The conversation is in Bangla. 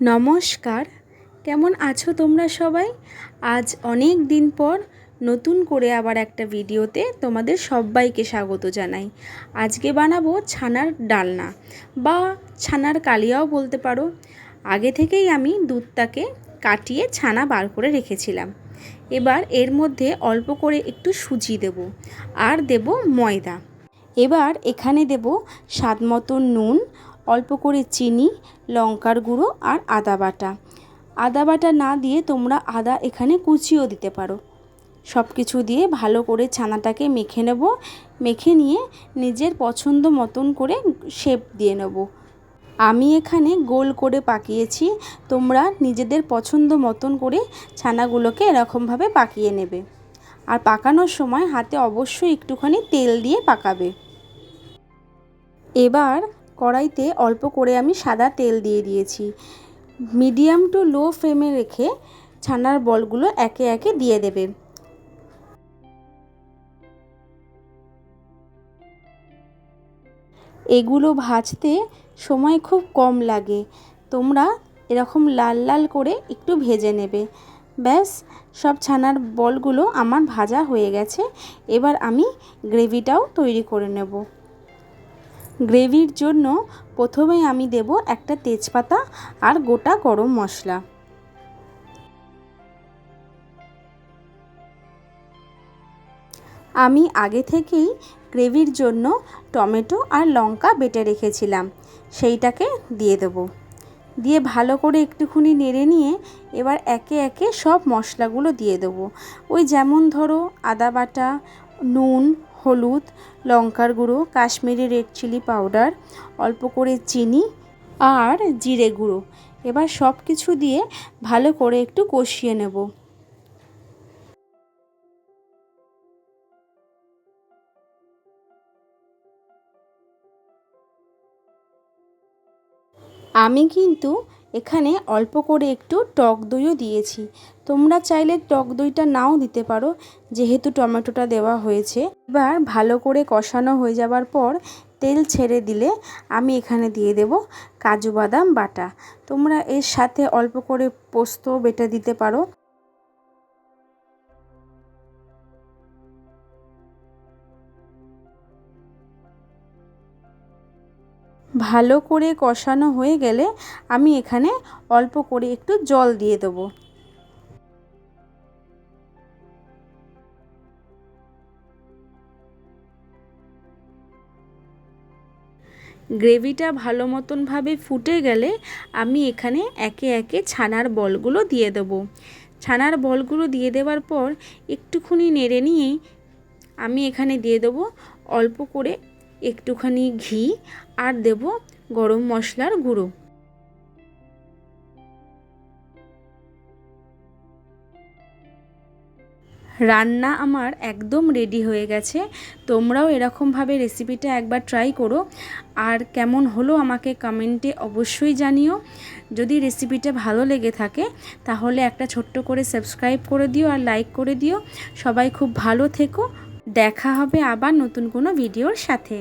নমস্কার। কেমন আছো তোমরা সবাই? আজ অনেক দিন পর নতুন করে আবার একটা ভিডিওতে তোমাদের সবাইকে স্বাগত জানাই। আজকে বানাবো ছানার ডালনা বা ছানার কালিয়াও বলতে পারো। আগে থেকেই আমি দুধটাকে কাটিয়ে ছানা বার করে রেখেছিলাম। এবার এর মধ্যে অল্প করে একটু সুজি দেব আর দেব ময়দা। এবার এখানে দেব স্বাদ মতো নুন অল্প করে চিনি, লঙ্কার গুঁড়ো আর আদা বাটা। আদা বাটা না দিয়ে তোমরা আদা এখানে কুচিও দিতে পারো। সব কিছু দিয়ে ভালো করে ছানাটাকে মেখে নেব। মেখে নিয়ে নিজের পছন্দ মতন করে শেপ দিয়ে নেব। আমি এখানে গোল করে পাকিয়েছি। তোমরা নিজেদের পছন্দ মতন করে ছানাগুলোকে এরকমভাবে পাকিয়ে নেবে। আর পাকানোর সময় হাতে অবশ্যই একটুখানি তেল দিয়ে পাকাবে। এবার কড়াইতে অল্প করে আমি সাদা তেল দিয়ে দিয়েছি। মিডিয়াম টু লো ফ্লেমে রেখে ছানার বলগুলো একে একে দিয়ে দেবে। এগুলো ভাজতে সময় খুব কম লাগে। তোমরা এরকম লাল লাল করে একটু ভেজে নেবে। ব্যাস, সব ছানার বলগুলো আমার ভাজা হয়ে গেছে। এবার আমি গ্রেভিটাও তৈরি করে নেব। গ্রেভির জন্য প্রথমে আমি দেব একটা তেজপাতা আর গোটা গরম মশলা। আমি আগে থেকেই গ্রেভির জন্য টমেটো আর লঙ্কা বেটে রেখেছিলাম, সেইটাকে দিয়ে দেব। দিয়ে ভালো করে একটুখানি নেড়ে নিয়ে এবার একে একে সব মশলাগুলো দিয়ে দেবো। ওই যেমন ধরো আদা বাটা, নুন হলুদ, লঙ্কার গুঁড়ো, কাশ্মীরি রেড চিলি পাউডার, অল্প করে চিনি আর জিরে গুঁড়ো। এবার সব কিছু দিয়ে ভালো করে একটু কষিয়ে নেব। আমি কিন্তু এখানে অল্প করে একটু টক দইও দিয়েছি। তোমরা চাইলে টক দইটা নাও দিতে পারো, যেহেতু টমেটোটা দেওয়া হয়েছে। এবার ভালো করে কষানো হয়ে যাবার পর তেল ছেড়ে দিলে আমি এখানে দিয়ে দেব কাজু বাদাম বাটা। তোমরা এর সাথে অল্প করে পোস্ত বেটে দিতে পারো। ভালো করে কষানো হয়ে গেলে আমি এখানে অল্প করে একটু জল দিয়ে দেবো। গ্রেভিটা ভালো মতনভাবে ফুটে গেলে আমি এখানে একে একে ছানার বলগুলো দিয়ে দেবো। ছানার বলগুলো দিয়ে দেওয়ার পর একটুখানি নেড়ে নিয়েই আমি এখানে দিয়ে দেবো অল্প করে একটুখানি ঘি আর দেব গরম মশলার গুঁড়ো। রান্না আমার একদম রেডি হয়ে গেছে। তোমরাও এরকমভাবে রেসিপিটা একবার ট্রাই করো। আর কেমন হলো আমাকে কমেন্টে অবশ্যই জানিও। যদি রেসিপিটা ভালো লেগে থাকে, তাহলে একটা ছোট্ট করে সাবস্ক্রাইব করে দিও আর লাইক করে দিও। সবাই খুব ভালো থেকো। দেখা হবে আবার নতুন কোনো ভিডিওর সাথে।